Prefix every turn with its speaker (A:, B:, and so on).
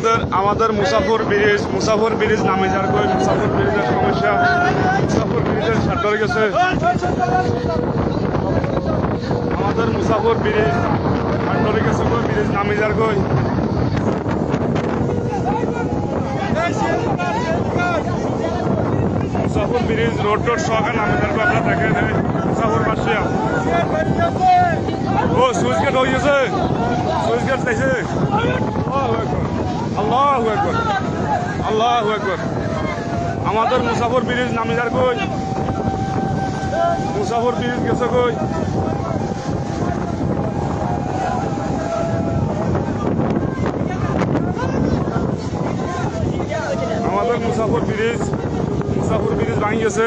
A: আমাদের আমাদের মুসাফর bridge মুসাফর bridge নামে যার কই মুসাফর ব্রিজের সমস্যা, মুসাফর ব্রিজের সার ধরে গেছে। আমাদের মুসাফর ব্রিজ সার ধরে গেছে ব্রিজ নামে যার কই মুসাফর ব্রিজ রোড রোড সহকার নামে যার আপনারা এই মুসাফর ও সুইচ গেট হয়ে গেছে সুইচ গেট চাইছে আল্লাহ একবার আল্লাহ একবার আমাদের মুসাফর ব্রিজ নামি যার কই মুসাফর ব্রিজ গেছে কই আমাদের মুসাফর ব্রিজ মুসাফর ব্রিজ ভাঙি গেছে